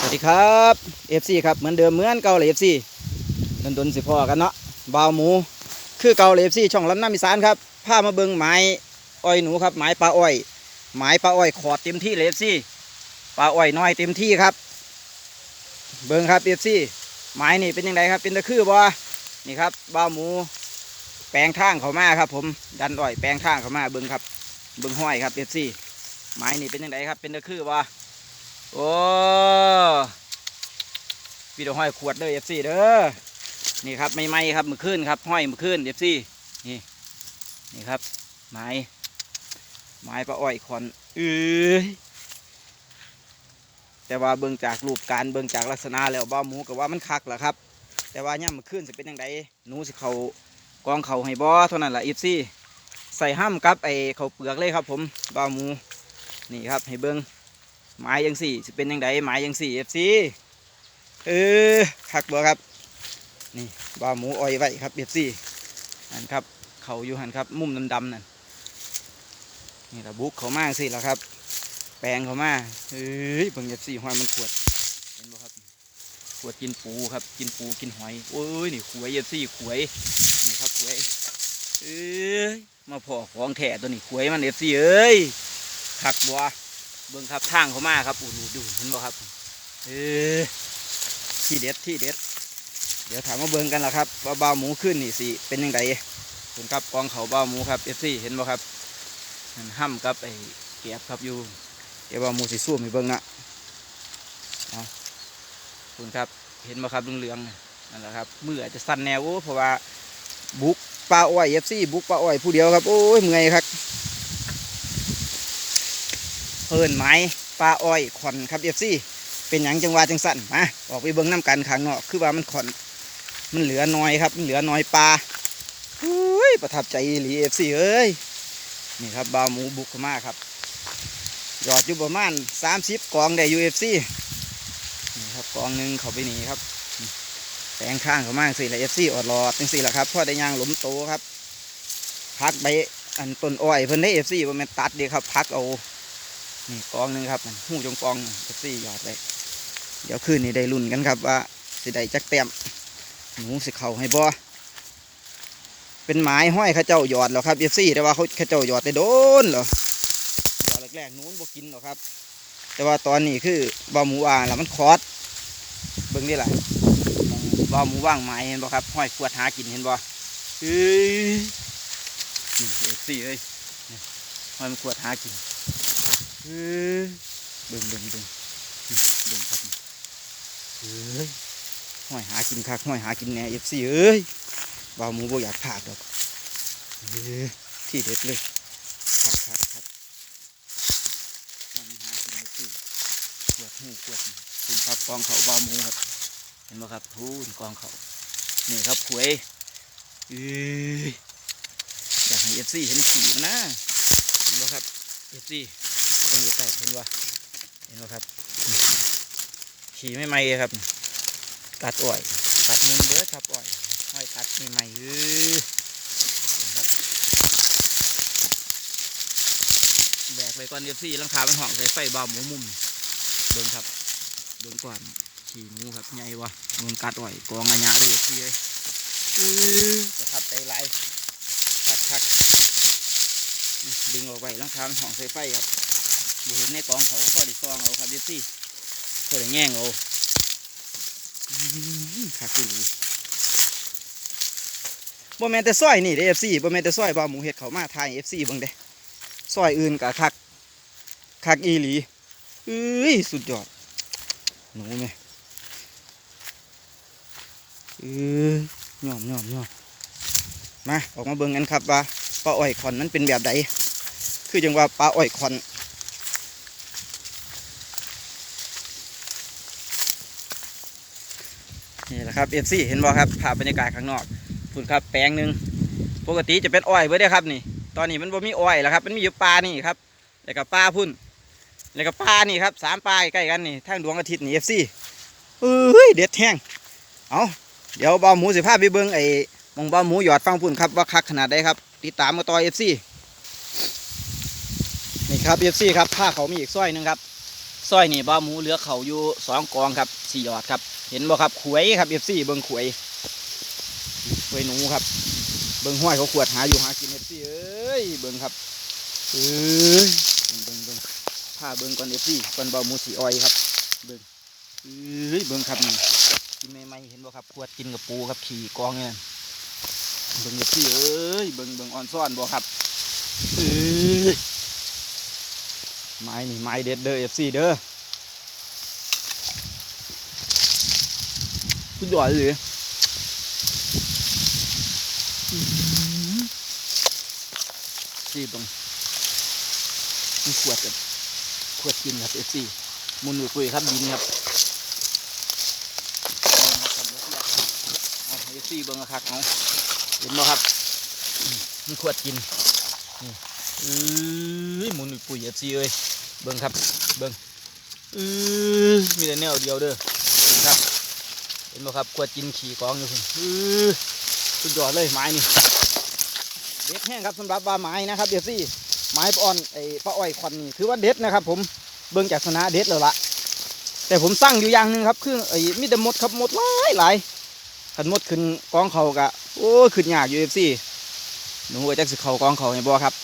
สวัสดีครับเอฟซีครับเหมือนเดิมเหมือนเก่าเลยเอฟซีดนดนสิพ่อกันเนาะบาวหมู คือเก่าเลยเอฟซีช่องลำน้ำอีสานครับพามาเบิงไม้อ้อยหนูครับไม้ปลาอ้อยไม้ปลาอ้อยขอดเต็มที่เลยเอฟซีปลาอ้อยน้อยเต็มที่ครับ เบิงครับเอฟซีไม้นี่เป็นยังไงครับ เป็นตะคือบ่นี่ครับบาวหมู แปลงทางเขามาครับ ผมดันอ้อยแปลงทางเขามาเบิงครับ เบิงห้อยครับเอฟซีไม้นี่เป็นยังไงครับ เป็นตะคือบ่ โอ้พี่ดอกห้อยขวดเด้อเอฟซีเด้อนี่ครับไม่ไม่ครับมือขึ้นครับห้อยมือขึ้นเอฟซีนี่นี่ครับไม้ไม้ปลาอ้อยคอนเอ้ยแต่ว่าเบิ่งจากรูปการเบิ่งจากลักษณะแล้วบ้าหมูกับว่ามันคักแหละครับ แต่ว่าย่ำมือขึ้นจะเป็นยังไงหนูสิเขากองเขาให้บ่เท่านั้นแหละเอฟซีใส่ห้ามกับไอเขาเปลือกเลยครับ ผมบ้าหมูนี่ครับให้เบิ่ง ไม้ยังสี่สิเป็นยังไงไม้ยังสี่เอฟซีเออคักบ่ครับ นี่บ่าหมูอ้อยไว้ครับเอฟซีนั่นครับ เขาอยู่หันครับ มุมดำๆนั่นนี่ละบุกเขามากสิแล้วครับ แปลงเขามาเฮ้ยเบิ่งเอฟซีหอยมันขวดเห็นบ่ครับขวดกินปูครับ กินปูกินหอยโอ้ยนี่ขวยเอฟซีขวยนี่ครับขวยเอ้ยมาพอของแท้ตัวนี้ขวยมันเอฟซีเอ้ยคักบัว เบิ่งครับทางเขามาครับอูดูดูเห็นบ่ครับเออที่เด็ดที่เด็ด เดี๋ยวถามมาเบิ่งกันละครับว่าบ้าวหมูขึ้นนี่สิเป็นยังไงคุณครับกองเขาบ้าวหมูครับเอฟซีเห็นบ่ครับมันห้ำกับไอ้เก็บครับอยู่เดี๋ยวบ้าหมูสิสู้ให้เบิ่งนะเอาคุณครับเห็นบ่ครับเหลืองๆนั่นแหละครับมืออาจจะสั่นแนวโอ้เพราะว่าบุกปลาอ้อยเอฟซีบุกปลาอ้อยผู้เดียวครับโอ้ยเมื่อยครับ เพิ่นไม้ปลาอ้อยขอนครับเอฟซีเป็นหยังจังหวะจังสั่นมาออกไปเบิ้งน้ำกันข้างนอกคือว่ามันขอนมันเหลือน้อยครับ มันเหลือน้อยปลาอุ้ยประทับใจอีหลีเอฟซีเอ้ยนี่ครับบาวหมูบุกเข้ามาครับหยอดอยู่ประมาณสามสิบกองได้ยูเอฟซีนี่ครับกองหนึ่งเขาไปหนีครับแปงข้างเขามากสิละเอฟซีอดรอดจังสี่ละครับพ่อได้ยางหลุมโตครับพักใบอันต้นอ้อยเพิ่นได้เอฟซีว่ามันตัดเดียครับพักเอา นี่กองหนึ่งครับมันหูจงกองเอฟซี่หยอดเลยเดี๋ยวคืนนี้ได้รุ่นกันครับว่าสิได้จักเต็มหนูสิเข่าให้บ่เป็นไม้ห้อยข้าเจ้าหยอดแล้วครับเอฟซี่แต่ว่าเขาข้าเจ้าหยอดได้โดนเหรอหยอดแรกๆหนู้นบ่กินหรอครับ แต่ว่าตอนนี้คือบาหมูว่างแล้วมันคอดเบิ่งนี่แหละบาหมูว่างไม้เห็นบ่ครับห้อยขวดหากินเห็นบ่เอ้ยเอฟซี่เอ้ยห้อยมันขวดหากิน เออเบิ่งเบิ่งเบิ่งเบิ่งครับเอ้ยห้อยหากินคักห้อยหากินแหน่เอฟซีเอ้ยบ่าวหมูบ่อยากพลาดดอกเออที่เด็ดเลยคักคักคักห้อยหากินเอฟซีขวดหูขวดคุณครับกองเขาบ่าวหมูครับ เห็นไหมครับทูนกองเขานี่ครับขวยเอ้ยอยากให้เอฟซีเห็นสีมันนะเห็นไหมครับเอฟซี ตรงอยู่ใต้เห็นว่าเห็นว่าครับ ขี่ไม่ไม่ครับ ตัดอ้อยตัดมุนเด้อครับอ้อยอ้อยตัดไม่ไม่เออเห็นครับแบกไปก่อนเดียวสี่ลังคาเป็นห่องใส่ไฟเบาหมูมุมเบิ่งครับเบิ่งก่อนขี่หมูครับใหญ่วะเบิ่งกัดอ้อยกองอัญญะเลยพี่เอ้ยเออจะทับใจไรคักคักดึงออกไปลังคาเป็นห่องใส่ไฟครับ บเห็นในกองเขาพอด้ซองเอาครับเดซี่พอได้แง่งเอาอื้อหือคักอีบ่แม่นแต่ซอยนี่เด้ FC บ่แม่นแต่ซอยบ่าหมูเฮ็ดเขามาทาย FC เบิ่งเด้ซอยอื่นก็คักคักอีหลีเอ้ยสุดยอดหนูแม่เอ้ยยอมยอมยอมมาออกมาเบิ่งกันครับว่าปลาอ้อยขอนนั้นเป็นแบบใดคือจังว่าปลาอ้อยขอน นี่แหละครับเอฟซีเห็นบ่ครับภาพบรรยากาศข้างนอกฝุ่นครับแปลงหนึ่งปกติจะเป็นอ้อยเบิดเด้ครับนี่ ตอนนี้มันบ่มีอ้อยแล้วครับ มันมีอยู่ปลานี่ครับแล้วก็ปลาพุ่นแล้วก็ปลานี่ครับสามปลาใกล้กันนี่ทางดวงอาทิตย์นี่เอฟซีเอ้ยเด็ดแห้งเอาเดี๋ยวบ่าหมูสิพาพไปเบิ่งไอ้มองบ่าหมูหยอดฟังพุ่นครับว่าคักขนาดใดครับ ติดตามมาต่อเอฟซีนี่ครับเอฟซีครับผ้าเขามีอีกซอยหนึงครับ ซอยนี่บ้าหมูเหลือเขาอยู่สองกองครับสี่ยอดครับ เห็นบ่ครับขวยครับเอฟซีเบิ้งขวยขวยหนูครับ เบิ้งห้อยเขาขวดหาอยู่หากินเอฟซีเอ้ยเบิ้งครับเอ้ยเบิ้งเบิ้งเบิงผ้าเบิ้งก่อนเอฟซีก่อนบ้าหมูสีอ้อยครับ เบิ้งเอ้ยเบิ้งครับนี่กินใหม่เห็นบ่ครับขวดกินกับปูครับขี่กองเนี่ยเบิ้งเอฟซีเอ้ยเบิ้งเบิ้งอ่อนซ่อนบ่ครับเอ้ย ไม้นี่ไม้เด็ดเด้อเอฟซีเด้อสุดยอดเลยซีตรงนี่ขวดกันขวดกินครับเอฟซีมุนหนุ่ยคุยครับยินครับเอฟซีเบิ้งนะครับเอาเห็นบ่ครับนี่ขวดกินนี่ เอ้ยมุนหนุ่ยเอฟซีเอ้ยเบิ้งครับเบิ้งเอ้ยมีแต่แนวเดียวเด้อเห็นครับ เห็นไหมครับกวดกินขี่กองอยู่คุณอื้อสุดยอดเลยไม้นี่เด็ดแห้งครับสำหรับว่าไม้นะครับเดี๋ยวสิไม้ปอ่อนไอ้ปลาอ้อยควันนี่ถือว่าเด็ดนะครับ ผมเบิ่งจากสนะเด็ดแล้วละแต่ผมสั่งอยู่อย่างหนึ่งครับคือไอ้มีแต่มดครับมดหลายหลายขันมดขึ้นกองเขากะโอ้ขึ้นยากอยู่เอฟซีหนูว่าจักสิเขากองเขาไงบ่ครับ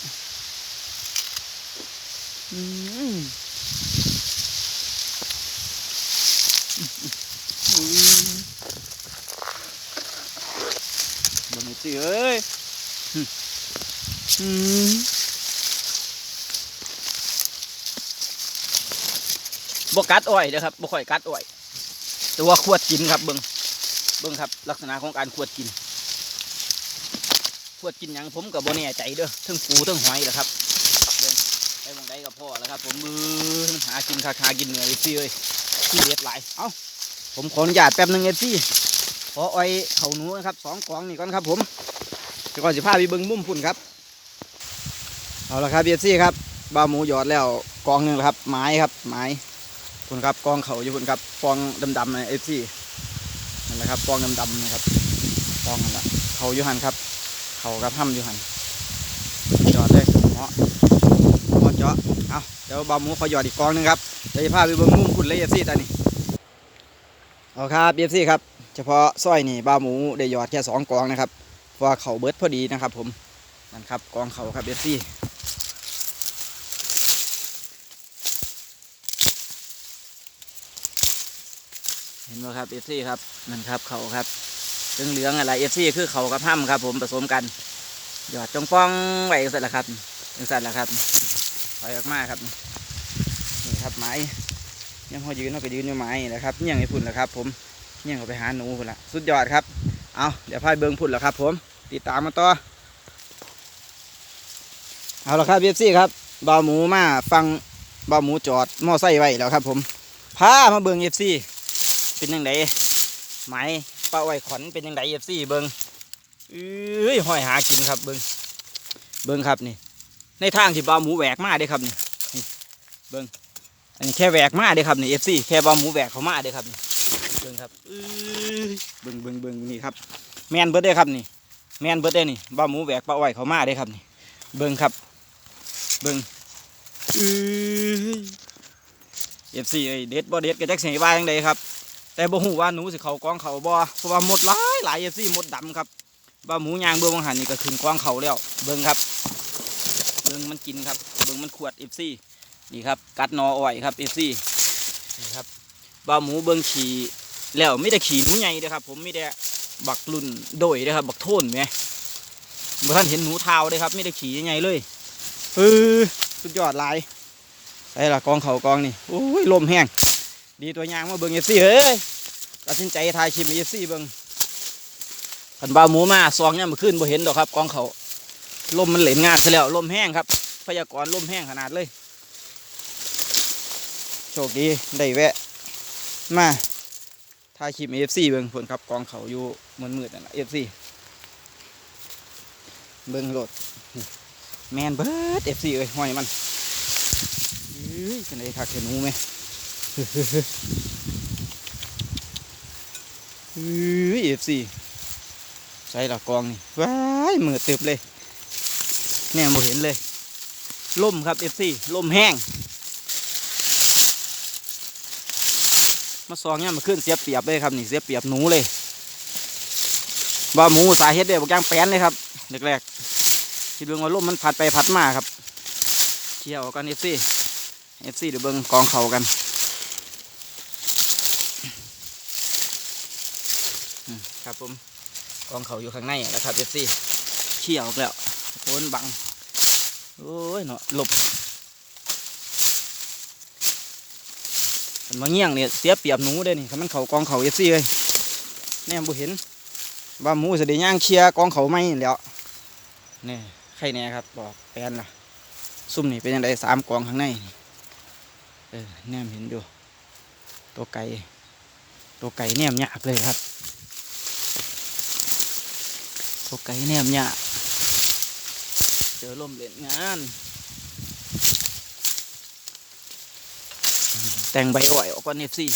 อืมอืมมึงสิเอ้ยหึอืมบกัดอ้อยเด้อครับบ่ค่อยกัดอ้อย แต่ว่าขวดกินครับเบิ่งเบิ่งครับ ลักษณะของการขวดกิน ขวดกินหยังผมกับบ่แน่ใจเด้อเทั้งปูเทั้งหอยแหละครับ พ่อแล้วครับ ผมมือหากินคาคากินเหนื่อยซี่เอ้ยที่เด็ดหลายเอ้าผมขออนุญาตแป๊บหนึงเอฟซี่ขออ้อยเขาหนูนะครับสองกล่องนี่ก่อนครับผมเดี๋ยวก่อนสิพาไปเบิ้งมุมพุ่นครับเอาละครับเบียซี่ครับบ้าหมูหยอดแล้วกองหนึ่งครับไม้ครับไม้พุ่นครับกองเขาอยู่พุ่นครับกองดำๆนะเอฟซี่นั่นแหละครับกองดำๆนะครับกองนั่นแหละเขาอยู่หันครับ เขากับห้ำอยู่หันหยอดเลยเหมาะ จาะเอาเดี๋ยวบาหมูขอหยอดอีกกองหนึงครับเดี๋ยวจะพาไปเบิ้งมุมพุ่นเลยเอฟซีตอนนี้เอาครับเอฟซีครับเฉพาะสร้อยนี่บาหมูได้หยอดแค่สองกองนะครับเพราะเขาเบิดพอดีนะครับ ผมนั่นครับกองเขาครับเอฟซีเห็นไหมครับเอฟซีครับนั่นครับเขาครับเหลืองเหลืองๆอะไรเอฟซีคือเขากับห้ำครับ ผมผสมกันหยอดจงฟองไว้สัตว์ละครับจังสัตว์ละครับ อยออกมาครับ นี่ครับไม้ยังพอยืนเราก็ยืนอยู่ไม้นี่แหละครับเนี่ยงไม่พุ่นแหละครับ ผมเนี่ยเขาไปหาหนูพุ่นละสุดยอดครับ เอาเดี๋ยวพายเบิงพุ่นละครับ ผม ติดตามมาต่อ เอาละครับเบซี่ครับบ่าวหมูมาฟังบ่าวหมูจอดมอไซค์ไว้แล้วครับ ผมพามาเบิงเอฟซีเป็นยังไงไหมป้าไว้ขอนเป็นยังไงเอฟซีเบิงเอ้ยห้อยหากินครับเบิงเบิงครับนี่ ในทางที่บ่าหมูแหวกมาเด้ครับนี่เบิงอันนี้แค่แหวกมาเด้ครับนี่เอฟซีแค่บ่าหมูแหวกเขามาเด้ครับนี่เบิ่งครับอื้อเบิ่งเบิ่งเบิ่งนี่ครับแมนเบิดได้ครับนี่แมนเบิดได้นี่บาหมูแหวกปลาอ้อยเขามาได้ครับนี่เบิ่งครับ เบิ่งอื้อเอฟซีเอ้ยเด็ดบ่เด็ดก็จักเสียว่าจังใดครับ แต่บ่ฮู้ว่าหนูสิเขากองเขาบ่เพราะว่าหมดหลายหลายเอฟซีหมดดำครับบาหมูยางเบิ่งวังหันนี่ก็ขึ้นกองเขาแล้ว เบิ่งครับ บิ่งมันกินครับเบิ่งมันขวดเอฟซีนี่ครับกัดนออ้อยครับเอฟซีนี่ครับบ่าหมูเบิงขี่แล้วไม่ได้ขี่หนูใหญ่เด้อครับ ผมไม่ได้บักรุ่นโดยเด้อครับบักโทนไหมบ่ท่านเห็นหนูเท้าเด้อครับไม่ได้ขี่ใหญ่เลยเออสุดยอดลายใส่ละกองเขากองนี่โอ้ยลมแห้งดีตัวยางมาเบิงเอฟซีเฮ้ยตัดสินใจทายชิมเอฟซีเบิงขันบ่าหมูมาซองเนี่ยมาขึ้นบ่เห็นดอกครับกองเขา ลมมันเหลนงากซะแล้วลมแห้งครับ พยากรณ์ลมแห้งขนาดเลย โชคดีได้แวะ มาถ่ายคลิปเอฟซีเบิ่งผลครับกองเขาอยู่มืดมืดนั่นแหละเอฟซีเบิ่งโหลดแมนเบิร์ดเอฟซีเอ้ยห้อยมันเฮ้ยเป็นทักเห็นหนูไหมเฮ้ยเอฟซีใส่ละกองนี่ว้ายมือตึบเลย แน่บ่เห็นเลยล่มครับเอฟซีล่มแห้ง มาซองเนี่ยมาขึ้นเสียเปียบเลยครับนี่เสียเปียบหนูเลยว่าหมูสาเฮ็ดเด้บอกย่างแป้นเลยครับแรกๆที่เบิ่งว่าล่มมันพัดไปพัดมาครับเที่ยวกันเอฟซีเอฟซีเดี๋ยวเบิ่งกองเขากันครับผมกองเขาอยู่ข้างในแล้วครับเอฟซีเที่ยวแล้ว คนบัง โอ้ยเนาะหลบมันมาเงี้ยงเนี่ยเสียเปรียบหนูเด้นี่คันมันเขากองเขาเอฟซีเลยแน่บ่เห็นว่าหมูจะได้ย่างเคลียกองเขาไม่แล้วนี่ใครแน่ครับบอกแปลนล่ะ ซุ่มนี่เป็นยังไงสามกองข้างในนี่เออแนมเห็นอยู่ ตัวไก่ตัวไก่แนมยากเลยครับตัวไก่แนมยาก จอลมเล่นงาน แต่งใบอ่อยออกก่อนเอฟซี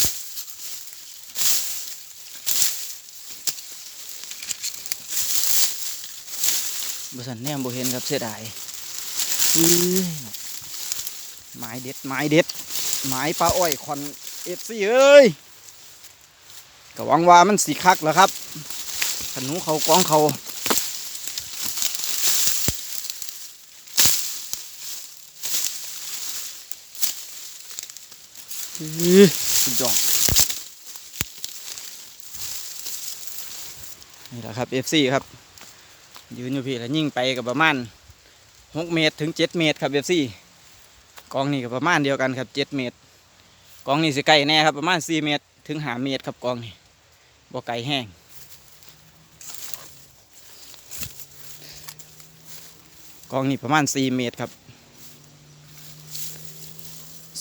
บสันแนมบเห็นครับเสียดายไม้เด็ดไม้เด็ดไม้ปลาอ้อยคอนเอฟซีเอ้ยก็หวังว่ามันสีคักแล้วครับขนูเขากองเขา สุดยอดนี่แหละครับ FC ครับ ยืนอยู่พี่แล้วยิ่งไปกับประมาณหกเมตรถึงเจ็ดเมตรครับ FC กองนี่กับประมาณเดียวกันครับเจ็ดเมตร กองนี่สิไกลแน่ครับประมาณสี่เมตร ถึงหาเมตรครับกองนี่บ่ไกลแห้งกองนี่ประมาณสี่เมตรครับ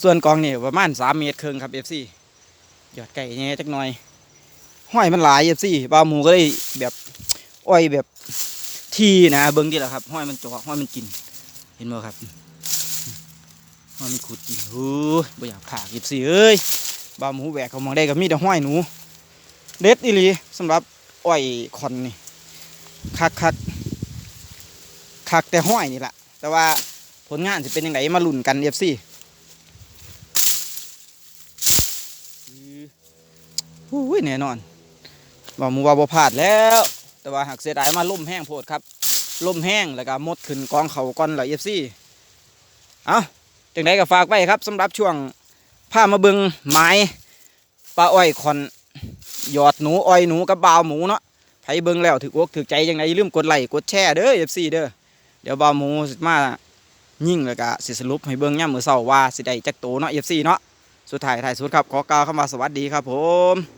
ส่วนกองนี่ประมาณสามเมตรครึ่งครับ FC ยอดไก่แน่จักหน่อยห้อยมันหลาย FC บาวหมูก็เลยแบบอ้อยแบบทีนะเบิ้งดีแหละครับห้อยมันจอกห้อยมันกิน เห็นบ่ครับห้อยมันขุดกินโอ้ยบ่อยากผ่า FC เอ้ยบาวหมูแหวกเขามองได้ก็มีแต่ห้อยหนูเด็ดอีหลีสำหรับอ้อยคอนนี่คักคักคักแต่ห้อยนี่แหละแต่ว่าผลงานจะเป็นยังไงมาลุ้นกัน FC อุ้ โอ้ยแน่นอนว่ามูว่าบ่พลาดแล้ว แต่ว่าหากเสียดายมาล่มแห้งโพดครับล่มแห้งแล้วก็มดขึ้นกองเขาก่อนเหล่าเอฟซีเอาจังไดก็ฝากไว้ครับสำหรับช่วงพามาเบิงไม้ปลาอ้อยคอนหยอดหนูอ้อยหนูกับบาวหมูเนาะไผเบิงแล้วถืออกถือใจยังไงลืมกดไลค์กดแชร์เด้อเอฟซีเด้อเดี๋ยวบาวหมูสิมายิ่งแล้วก็สิสรุปให้เบิงย่ำมือเศร้าว่าสิได้จักโตเนาะเอฟซีเนาะสุดท้ายท้ายสุดครับขอกล่าวคำว่าสวัสดีครับผม